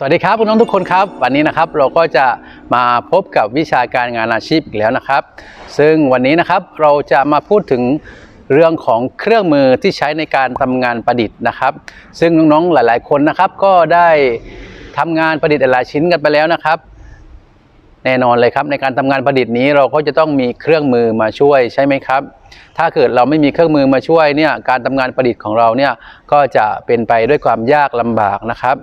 สวัสดีครับคุณน้องทุกคนครับ วันนี้นะครับเราก็จะมาพบกับวิชาการงานอาชีพอีกแล้วนะครับ ซึ่งวันนี้นะครับเราจะมาพูดถึงเรื่องของเครื่องมือที่ใช้ในการทำงานประดิษฐ์นะครับ ซึ่งน้องๆหลาย ๆ คนนะครับ ก็ได้ทำงานประดิษฐ์หลายชิ้นกันไปแล้วนะครับ แน่นอนเลยครับในการทำงานประดิษฐ์นี้เราก็จะต้องมีเครื่องมือมาช่วยใช่ไหมครับ ถ้าเกิดเราไม่มีเครื่องมือมาช่วยเนี่ยการทำงานประดิษฐ์ของเราเนี่ยก็จะเป็นไปด้วยความยากลำบากนะครับ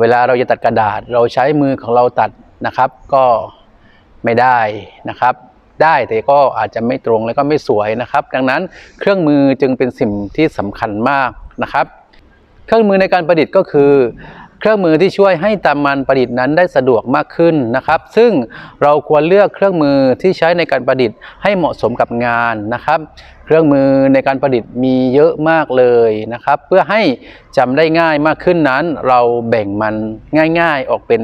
เวลาเราจะตัดกระดาษเราใช้มือของเราตัดนะครับ ก็ไม่ได้นะครับ ได้แต่ก็อาจจะไม่ตรงและก็ไม่สวยนะครับ ดังนั้นเครื่องมือจึงเป็นสิ่งที่สำคัญมากนะครับ เครื่องมือในการประดิษฐ์ก็คือ เครื่องมือที่ช่วยให้ตามมันประดิษฐ์นั้นได้สะดวกมากขึ้นนะครับ ซึ่งเราควรเลือกเครื่องมือที่ใช้ในการประดิษฐ์ให้เหมาะสมกับงานนะครับ เครื่องมือในการประดิษฐ์มีเยอะมากเลยนะครับ เพื่อให้จำได้ง่ายมากขึ้นนั้น เราแบ่งมันง่าย ๆออกเป็น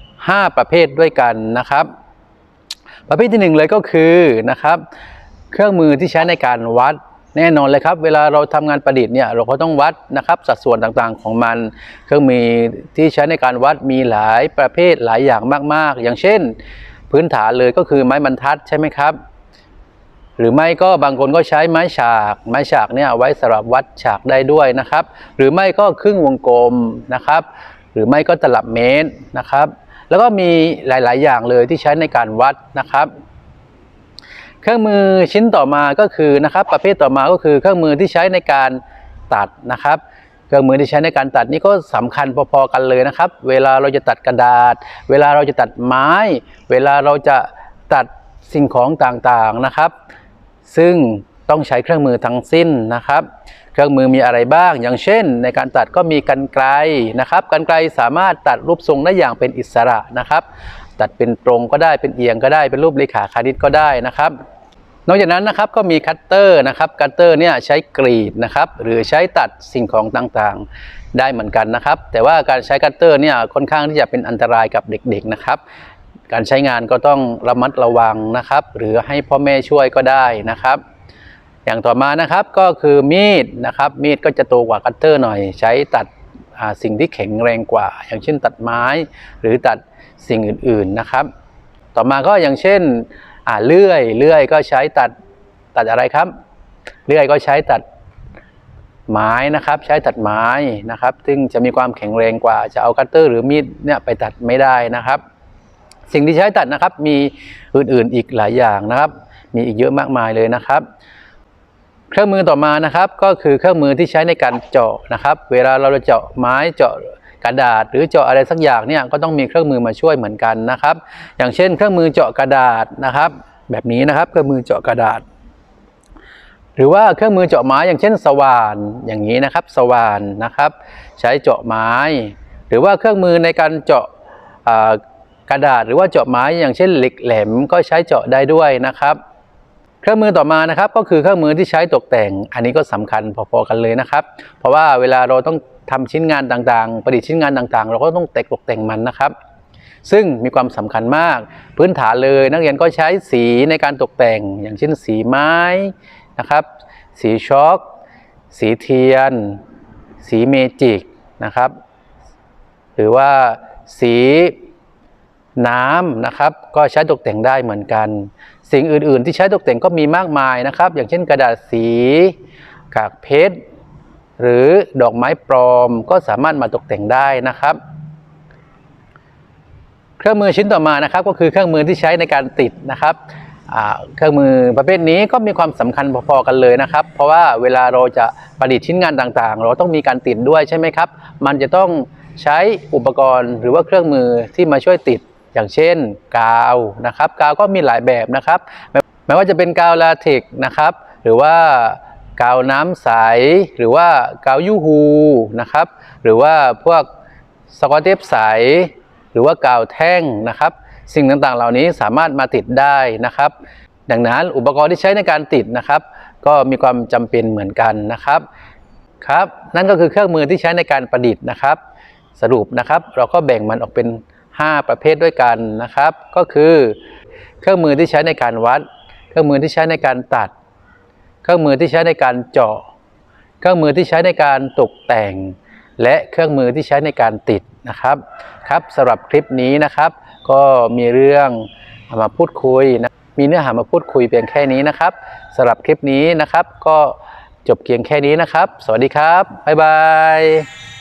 5 ประเภทด้วยกันนะครับ ประเภทที่หนึ่งเลยก็คือนะครับ เครื่องมือที่ใช้ในการวัด แน่นอนเลยครับ เวลาเราทำงานประดิษฐ์เนี่ยเราก็ต้องวัดนะครับสัดส่วนต่างๆของมัน เครื่องมือที่ใช้ในการวัดมีหลายประเภทหลายอย่างมากๆ อย่างเช่น พื้นฐานเลยก็คือไม้บรรทัดใช่ไหมครับ หรือไม่ก็บางคนก็ใช้ไม้ฉาก ไม้ฉากเนี่ยไว้สำหรับวัดฉากได้ด้วยนะครับ หรือไม่ก็ครึ่งวงกลมนะครับ หรือไม่ก็ตลับเมตรนะครับ แล้วก็มีหลายๆ อย่างเลยที่ใช้ในการวัดนะครับ เครื่องมือชิ้นต่อมาก็คือนะครับ ประเภทต่อมาก็คือเครื่องมือที่ใช้ในการตัดนะครับ เครื่องมือที่ใช้ในการตัดนี่ก็สำคัญพอๆกันเลยนะครับ เวลาเราจะตัดกระดาษ เวลาเราจะตัดไม้ เวลาเราจะตัดสิ่งของต่างๆนะครับ ซึ่งต้องใช้เครื่องมือทั้งสิ้นนะครับ เครื่องมือมีอะไรบ้าง อย่างเช่น ในการตัดก็มีกันไกรนะครับ กันไกรสามารถตัดรูปทรงได้อย่างเป็นอิสระนะครับ ตัดเป็นตรงก็ได้เป็นเอียงก็ได้เป็นรูปเลขาคณิตก็ได้นะครับ นอกจากนั้นนะครับก็มีคัตเตอร์นะครับคัตเตอร์เนี่ยใช้กรีดนะครับหรือใช้ตัดสิ่งของต่างๆได้เหมือนกันนะครับ แต่ว่าการใช้คัตเตอร์เนี่ยค่อนข้างที่จะเป็นอันตรายกับเด็กๆนะครับ การใช้งานก็ต้องระมัดระวังนะครับ หรือให้พ่อแม่ช่วยก็ได้นะครับอย่างต่อมานะครับก็คือมีดนะครับมีดก็จะโตกว่าคัตเตอร์หน่อย ใช้ตัด สิ่งที่แข็งแรงกว่า อย่างเช่นตัดไม้หรือตัดสิ่งอื่นๆนะครับ ต่อมาก็อย่างเช่นเลื่อยเลื่อยก็ใช้ตัดตัดอะไรครับ เลื่อยก็ใช้ตัดไม้นะครับใช้ตัดไม้นะครับ ซึ่งจะมีความแข็งแรงกว่า จะเอาคัตเตอร์หรือมีดเนี่ยไปตัดไม่ได้นะครับ สิ่งที่ใช้ตัดนะครับมีอื่นๆอีกหลายอย่างนะครับ มีอีกเยอะมากมายเลยนะครับ เครื่องมือต่อมานะครับก็คือเครื่องมือที่ใช้ในการเจาะนะครับ เวลาเราจะเจาะไม้เจาะกระดาษ หรือเจาะอะไรสักอย่างเนี่ยก็ต้องมีเครื่องมือมาช่วยเหมือนกันนะครับ อย่างเช่น เครื่องมือเจาะกระดาษนะครับ แบบนี้นะครับเครื่องมือเจาะกระดาษ หรือว่าเครื่องมือเจาะไม้อย่างเช่น สว่านอย่างนี้นะครับ สว่านนะครับ ใช้เจาะไม้ หรือว่าเครื่องมือในการเจาะกระดาษ หรือว่าเจาะไม้อย่างเช่นเหล็กแหลมก็ใช้เจาะได้ด้วยนะครับ เครื่องมือต่อมานะครับก็คือเครื่องมือที่ใช้ตกแต่ง อันนี้ก็สำคัญพอๆกันเลยนะครับ เพราะว่าเวลาเราต้องทำชิ้นงานต่างๆ ประดิษฐ์ชิ้นงานต่างๆ เราก็ต้องแต่งตกแต่งมันนะครับ ซึ่งมีความสำคัญมาก พื้นฐานเลยนักเรียนก็ใช้สีในการตกแต่ง อย่างเช่นสีไม้นะครับ สีช็อกสีเทียน สีเมจิกนะครับ หรือว่าสี น้ำนะครับ ก็ใช้ตกแต่งได้เหมือนกัน สิ่งอื่น ๆ ที่ใช้ตกแต่งก็มีมากมายนะครับ อย่างเช่นกระดาษสี กากเพชร หรือดอกไม้ปลอมก็สามารถมาตกแต่งได้นะครับ เครื่องมือชิ้นต่อมานะครับ ก็คือเครื่องมือที่ใช้ในการติดนะครับเครื่องมือประเภทนี้ก็มีความสำคัญพอๆกันเลยนะครับ เพราะว่าเวลาเราจะประดิษฐ์ชิ้นงานต่างๆ เราต้องมีการติดด้วยใช่ไหมครับ มันจะต้องใช้อุปกรณ์หรือว่าเครื่องมือที่มาช่วยติด อย่างเช่นกาวนะครับกาวก็มีหลายแบบนะครับไม่ไม่ว่าจะเป็นกาวลาเทกนะครับ หรือว่ากาวน้ำใส หรือว่ากาวยูฮูนะครับ หรือว่าพวกสกอตเทปใส หรือว่ากาวแท่งนะครับ สิ่งต่างๆ เหล่านี้สามารถมาติดได้นะครับ ดังนั้นอุปกรณ์ที่ใช้ในการติดนะครับ ก็มีความจำเป็นเหมือนกันนะครับครับ นั่นก็คือเครื่องมือที่ใช้ในการประดิษฐ์นะครับ สรุปนะครับ เราก็แบ่งมันออกเป็น 5 ประเภทด้วยกันนะครับ ก็คือเครื่องมือที่ใช้ในการวัด เครื่องมือที่ใช้ในการตัด เครื่องมือที่ใช้ในการเจาะ เครื่องมือที่ใช้ในการตกแต่ง และเครื่องมือที่ใช้ในการติดนะครับครับสำหรับคลิปนี้นะครับ ก็มีเรื่องมาพูดคุยนะมีเนื้อหามาพูดคุยเพียงแค่นี้นะครับสำหรับคลิปนี้นะครับ ก็จบเพียงแค่นี้นะครับ สวัสดีครับ บ๊ายบาย